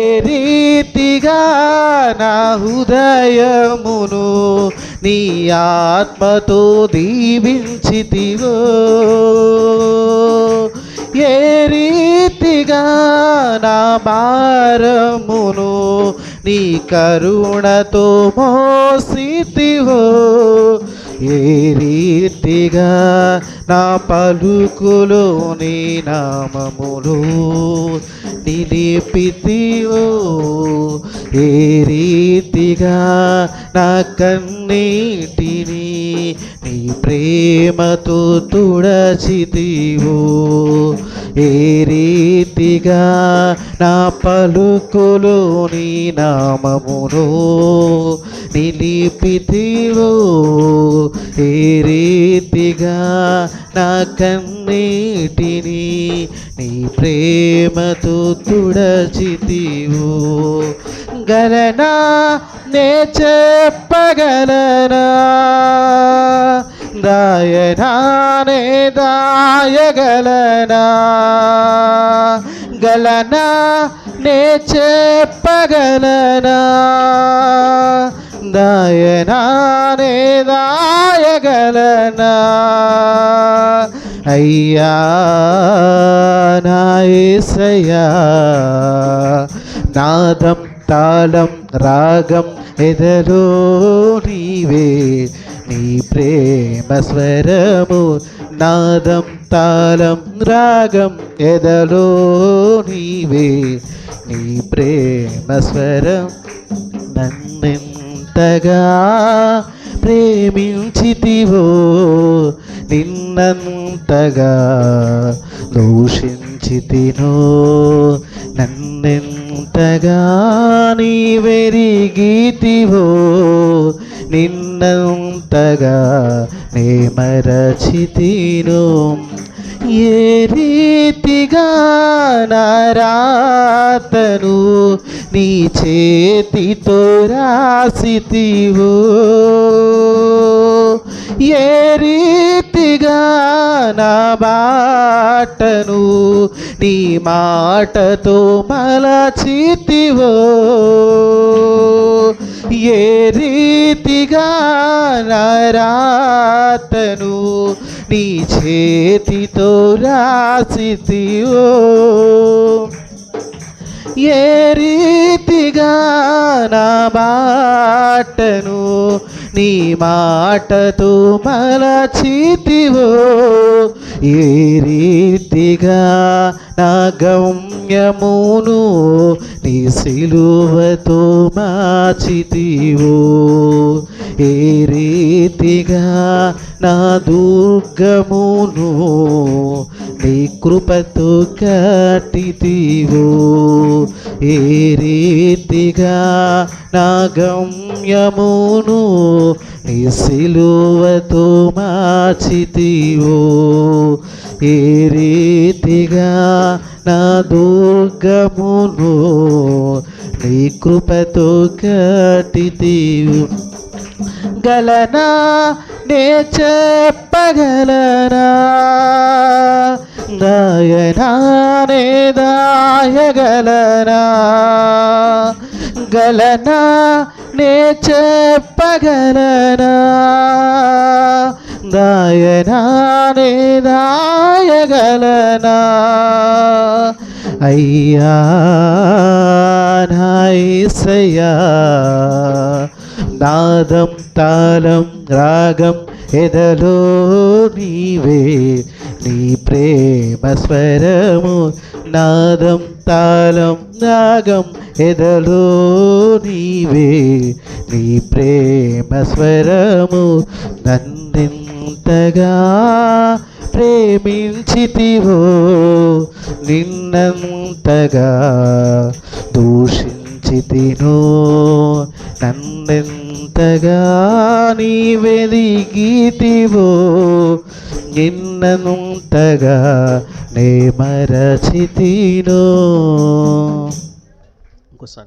రీతిగా నా హృదయమును నీ ఆత్మతో దీవించితివో? ఏ రీతిగా నా భారమును నీ కరుణతో మోసితివో? ఏ రీతిగా నా పలుకులో నీ నామములు నిలిపితివో ఏ రీతిగా నా కన్నీటి నీ ప్రేమతో తుడచితివో. ఏ రీతిగా నా పలుకులు నీ నామమును నిలిపితివో. ఏ రీతిగా నా కన్నీటిని నీ ప్రేమతో తుడచితివు. గలనా నే చెప్పగలనా? దాయనా నే దాయగలనా గలనా నే చెప్పగలనా దయనానే దాయగలనా అయ్యా నాయసయ్యా నాదం తాళం రాగం ఎదలో నీవే నీ ప్రేమ స్వరము నాదం తాళం రాగం ఎదలో నీవే. నీ ప్రేమ స్వరం నన్నెంతగా ప్రేమించితివో నిన్నంతగా దూషించితినో. నన్నెంత నన్నెంతగా నీ వెరిగితివో నిన్నంతగా నే మరచితినో. ఏ రీతిగా నారాతను నీ చేతితో రాసితివో. ఏ రీతి బాటను నీ మాటతో మలచితివో. ఏ రీతిగా నరాతను నీ చేతితో రాసితివో. ఏ రీతిగా నా బాటను నీ మాటతో మలచితివో ఏ రీతిగా నా గమ్యమును నీ సిలువతో మాచితివో ఏ రీతిగా నా దుర్గమును నీ కృపతో కట్టితివో ఏ రీతిగా నా గమ్యమును నీ సిలువతో మార్చితివో. ఏ రీతిగా నా దుర్గమును నీ కృపతో కటితివు గలనా నే చెప్పగలనా? దయనా నే దాయగలనా? చెప్పగలనా నే చెప్పగలనా? దాయనా నే దాయగలనా అయ్యా. నాయసయ్యా నాదం తాళం రాగం ఎదలో నీవే. నీ ప్రేమ స్వరము నాదం తాళం రాగం ఎదలో నీవే. నీ ప్రేమ స్వరము నన్నెంతగా ప్రేమించితివో నిన్నంతగా దూషించితిను నన్నెంతగా నీ వెదిగితివో నిన్నంతగా నే మరచితిను. ఇంకోసారి